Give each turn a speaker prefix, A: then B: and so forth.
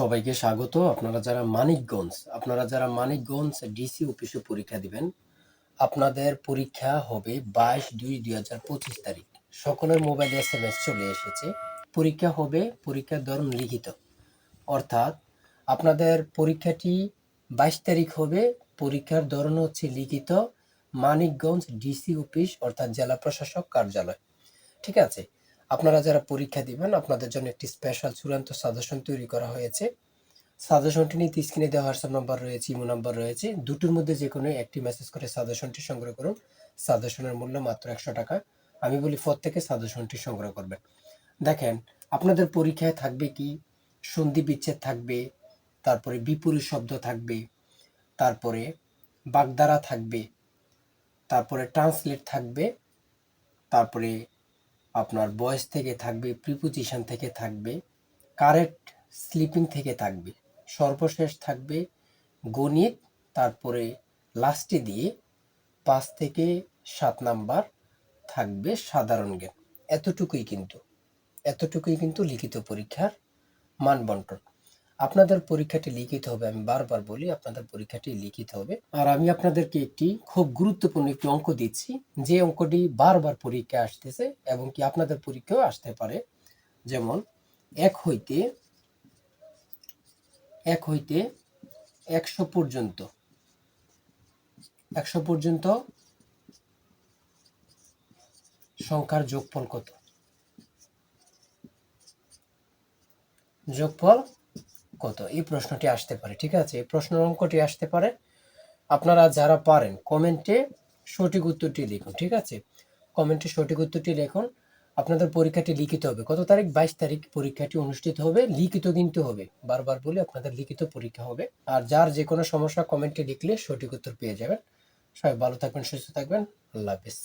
A: সবাইকে স্বাগত। আপনারা যারা মানিকগঞ্জ, আপনারা যারা মানিকগঞ্জ ডিসি অফিসে পরীক্ষা দিবেন, আপনাদের পরীক্ষা হবে বাইশ দুই দুই হাজার পঁচিশ তারিখ। সকলের মোবাইলে এস এম এস চলে এসেছে। পরীক্ষা হবে পরীক্ষার ধরন লিখিত। অর্থাৎ আপনাদের পরীক্ষাটি বাইশ তারিখ হবে, পরীক্ষার ধরন হচ্ছে লিখিত মানিকগঞ্জ ডিসি অফিস অর্থাৎ জেলা প্রশাসক কার্যালয়। ঠিক আছে? আপনারা যারা পরীক্ষা দিবেন, আপনাদের জন্য একটি স্পেশাল চূড়ান্ত সাজেশন তৈরি করা হয়েছে। সাজেশনটি নিতে স্ক্রিনে দেওয়া হোয়াটসঅ্যাপ নাম্বার রয়েছে ইমো নাম্বার রয়েছে। দুটোর মধ্যে যে কোনো একটি মেসেজ করে সাজেশনটি সংগ্রহ করুন। সাজেশনের মূল্য মাত্র একশো টাকা। আমি বলি থেকে সাজেশনটি সংগ্রহ করবেন। দেখেন, আপনাদের পরীক্ষায় থাকবে কি? সন্ধি বিচ্ছেদ থাকবে, তারপরে বিপরীত শব্দ থাকবে, তারপরে বাগদারা থাকবে, তারপরে ট্রান্সলেট থাকবে, তারপরে আপনার বয়স থেকে থাকবে প্রিপোজিশন থেকে থাকবে কারেক্ট স্লিপিং থেকে থাকবে, সর্বশেষ থাকবে গণিত, তারপরে লাস্টে দিয়ে পাঁচ থেকে সাত নাম্বার থাকবে সাধারণ জ্ঞান। এতটুকুই কিন্তু এতটুকুই কিন্তু লিখিত পরীক্ষার মান বন্টন আপনাদের পরীক্ষাটি লিখিত হবে, আমি বারবার বলি আপনাদের পরীক্ষাটি লিখিত হবে। আর আমি আপনাদেরকে একটি খুব গুরুত্বপূর্ণ একটি অঙ্ক দিচ্ছি, যে অঙ্কটি বারবার পরীক্ষা আসতেছে এবং কি আপনাদের পরীক্ষাও আসতে পারে। যেমন, এক হইতে এক হইতে একশো পর্যন্ত একশো পর্যন্ত সংখ্যার যোগফল কত? যোগফল কত? এই প্রশ্নটি আসতে পারে, ঠিক আছে? এই প্রশ্নের অঙ্কটি আসতে পারে। আপনারা যারা পারেন, কমেন্টে সঠিক উত্তরটি লিখুন, ঠিক আছে? কমেন্টে সঠিক উত্তরটি লিখুন। আপনাদের পরীক্ষাটি লিখিত হবে। কত তারিখ? বাইশ তারিখ পরীক্ষাটি অনুষ্ঠিত হবে। লিখিত কিন্তু হবে। বারবার বলে, আপনাদের লিখিত পরীক্ষা হবে। আর যার যে কোনো সমস্যা কমেন্টে লিখলে সঠিক উত্তর পেয়ে যাবেন। সবাই ভালো থাকবেন, সুস্থ থাকবেন। আল্লাহ হাফিজ।